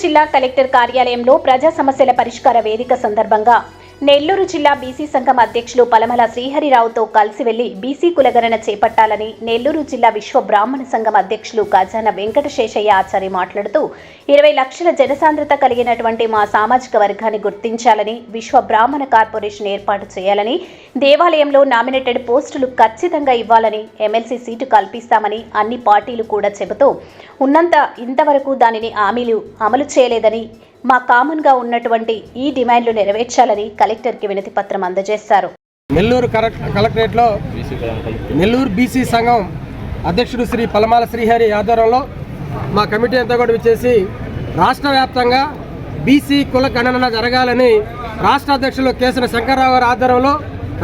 జిల్లా కలెక్టర్ కార్యాలయంలో ప్రజా సమస్యల పరిష్కార వేదిక సందర్భంగా నెల్లూరు జిల్లా బీసీ సంఘం అధ్యక్షులు పలమల శ్రీహరిరావుతో కలిసి వెళ్ళి బీసీ కులగణన చేపట్టాలని నెల్లూరు జిల్లా విశ్వ బ్రాహ్మణ సంఘం అధ్యక్షులు ఖజాన వెంకటశేషయ్య ఆచార్య ఆచారి మాట్లాడుతూ ఇరవై లక్షల జనసాంద్రత కలిగినటువంటి మా సామాజిక వర్గాన్ని గుర్తించాలని విశ్వ బ్రాహ్మణ కార్పొరేషన్ ఏర్పాటు చేయాలని దేవాలయంలో నామినేటెడ్ పోస్టులు ఖచ్చితంగా ఇవ్వాలని ఎమ్మెల్సీ సీటు కల్పిస్తామని అన్ని పార్టీలు కూడా చెబుతూ ఉన్నంత ఇంతవరకు దానిని హామీలు అమలు చేయలేదని మా కామన్గా ఉన్నటువంటి ఈ డిమాండ్లు నెరవేర్చాలని కలెక్టర్కి వినతి పత్రం అందజేశారు. నెల్లూరు కలెక్ట్ కలెక్టరేట్లో నెల్లూరు బీసీ సంఘం అధ్యక్షుడు శ్రీ పలమాల శ్రీహరి ఆధ్వర్యంలో మా కమిటీ అంతా కూడా వచ్చేసి రాష్ట్ర వ్యాప్తంగా బీసీ కుల గణన జరగాలని రాష్ట్ర అధ్యక్షులు కేసన శంకర్రావు గారి ఆధ్వర్యంలో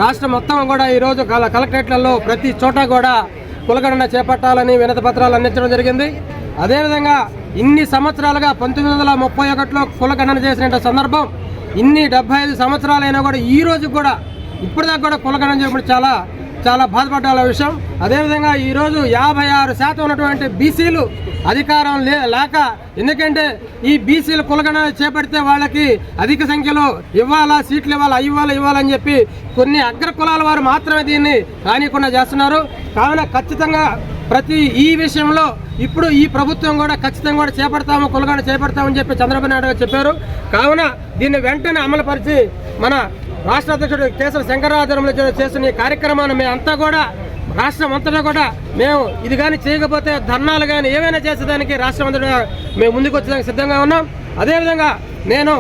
రాష్ట్రం మొత్తం కూడా ఈరోజు కల కలెక్టరేట్లలో ప్రతి చోట కూడా కులగణన చేపట్టాలని వినతి పత్రాలు అందించడం జరిగింది. అదేవిధంగా ఇన్ని సంవత్సరాలుగా పంతొమ్మిది వందల ముప్పై ఒకటిలో కులగణన చేసిన సందర్భం ఇన్ని డెబ్బై ఐదు సంవత్సరాలైనా కూడా ఈ రోజు కూడా ఇప్పటిదాకా కూడా కులగణన చేయడం చాలా చాలా బాధపడ్డాల విషయం. అదేవిధంగా ఈరోజు యాభై ఆరు శాతం ఉన్నటువంటి బీసీలు అధికారం లే లేక ఎందుకంటే ఈ బీసీలు కులగణన చేపడితే వాళ్ళకి అధిక సంఖ్యలో ఇవ్వాలా సీట్లు ఇవ్వాలా ఇవ్వాలా ఇవ్వాలని చెప్పి కొన్ని అగ్ర కులాల వారు మాత్రమే దీన్ని రానికుండా చేస్తున్నారు. కావున ఖచ్చితంగా ప్రతి ఈ విషయంలో ఇప్పుడు ఈ ప్రభుత్వం కూడా ఖచ్చితంగా కూడా చేపడతాము కులగణ చేపడతామని చెప్పి చంద్రబాబు నాయుడు గారు చెప్పారు. కావున దీన్ని వెంటనే అమలుపరిచి మన రాష్ట్ర అధ్యక్షుడు కేసర శంకరాచార్యంలో చేస్తున్న ఈ కార్యక్రమాన్ని మేమంతా కూడా రాష్ట్రం అంతటా కూడా మేము ఇది కానీ చేయకపోతే ధర్నాలు కానీ ఏవైనా చేసేదానికి రాష్ట్రం అంతటా మేము ముందుకు వచ్చేదానికి సిద్ధంగా ఉన్నాం. అదేవిధంగా నేను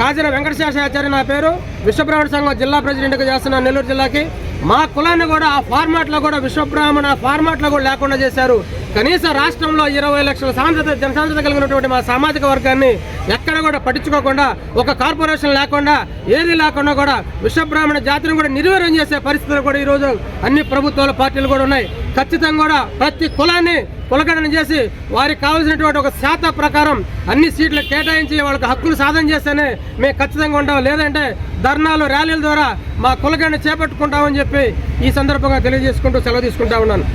కాజన వెంకటశేషాచార్య నా పేరు. విశ్వబ్రాహ్మణ సంఘం జిల్లా ప్రెసిడెంట్గా చేస్తున్నాను నెల్లూరు జిల్లాకి మా కులాన్ని కూడా ఆ ఫార్మాట్లో కూడా విశ్వబ్రాహ్మణ ఫార్మాట్లో కూడా లేకుండా చేశారు. కనీసం రాష్ట్రంలో ఇరవై లక్షల సాంద్రత జనసాంద్రత కలిగినటువంటి మా సామాజిక వర్గాన్ని ఎక్కడ కూడా పట్టించుకోకుండా ఒక కార్పొరేషన్ లేకుండా ఏది లేకుండా కూడా విశ్వబ్రాహ్మణ జాతిని కూడా నిర్వీర్యం చేసే పరిస్థితులు కూడా ఈరోజు అన్ని ప్రభుత్వాల పార్టీలు కూడా ఉన్నాయి. ఖచ్చితంగా కూడా ప్రతి కులాన్ని కులగణన చేసి వారికి కావాల్సినటువంటి ఒక శాత ప్రకారం అన్ని సీట్లు కేటాయించి వాళ్ళకి హక్కులు సాధన చేస్తేనే మేము ఖచ్చితంగా ఉంటాం. లేదంటే ధర్నాలు ర్యాలీల ద్వారా మా కులగణన చేపట్టుకుంటామని చెప్పి ఈ సందర్భంగా తెలియజేసుకుంటూ సెలవు తీసుకుంటా ఉన్నాను.